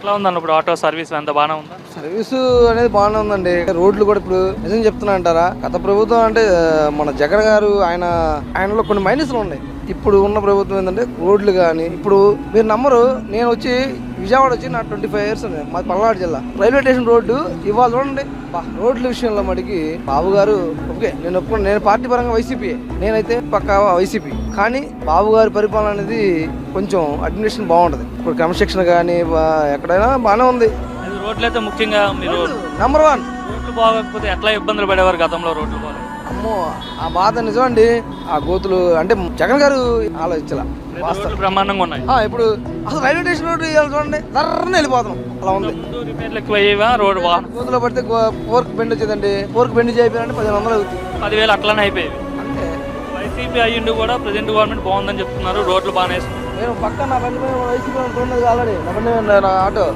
ఎట్లా ఉందండి ఇప్పుడు ఆటో సర్వీస్ ఎంత బాగానే ఉందా? సర్వీస్ అనేది బాగానే ఉందండి. రోడ్లు కూడా ఇప్పుడు నిజం చెప్తున్నా అంటారా? గత ప్రభుత్వం అంటే మన జగన్ గారు ఆయన ఆయనలో కొన్ని మైనస్లు ఉన్నాయి. ఇప్పుడు ఉన్న ప్రభుత్వం ఏంటంటే రోడ్లు కానీ ఇప్పుడు మీరు నమ్మరు నేను వచ్చి విజయవాడ వచ్చి నా ట్వంటీ ఫైవ్ ఇయర్స్ ఉంది మాది పల్నాడు జిల్లా. రైల్వే స్టేషన్ రోడ్డు ఇవాళ చూడండి. బా, రోడ్ల విషయంలో మటుకి బాబు గారు ఓకే నేను ఒప్పుకోను నేను పార్టీ పరంగా వైసీపీ. నేనైతే పక్కా వైసీపీ. కానీ బాబు గారి పరిపాలన అనేది కొంచెం అడ్మినిస్ట్రేషన్ బాగుంటుంది. ఇప్పుడు క్రమశిక్షణ కానీ ఎక్కడైనా బాగానే ఉంది. ఇది రోడ్లు అయితే ముఖ్యంగా మీరు నంబర్ వన్ రోడ్లు బాగోకపోతే ఎట్లా ఇబ్బందులు పడేవారు గతంలో రోడ్లు బాగా? అమ్మో ఆ బాధ నిజం అండి ఆ గోతులు అంటే జగన్ గారు ఆలోచించాల. బ్రహ్మాండంగా ఉన్నాయి. ఇప్పుడు అసలు రైల్వే స్టేషన్ రోడ్డు ఇవాళ చూడండి. దర్రని వెళ్ళిపోతున్నాం. అలా ఉంది. రోడ్డు పడితే పోర్క్ బెండ్ వచ్చేదండి. పోర్క్ బెండ్ చేయాలంటే పదిహేను వందలు అవుతుంది పదివేలు అట్లానే అయిపోయేవి. అంటే వైసీపీ అయ్యిండు కూడా ప్రజెంట్ గవర్నమెంట్ బాగుందని చెప్తున్నారు రోడ్లు బాగానే నేను పక్క నా బండి వైసీపీ ఉన్నది ఆల్రెడీ నా బండి ఆటో.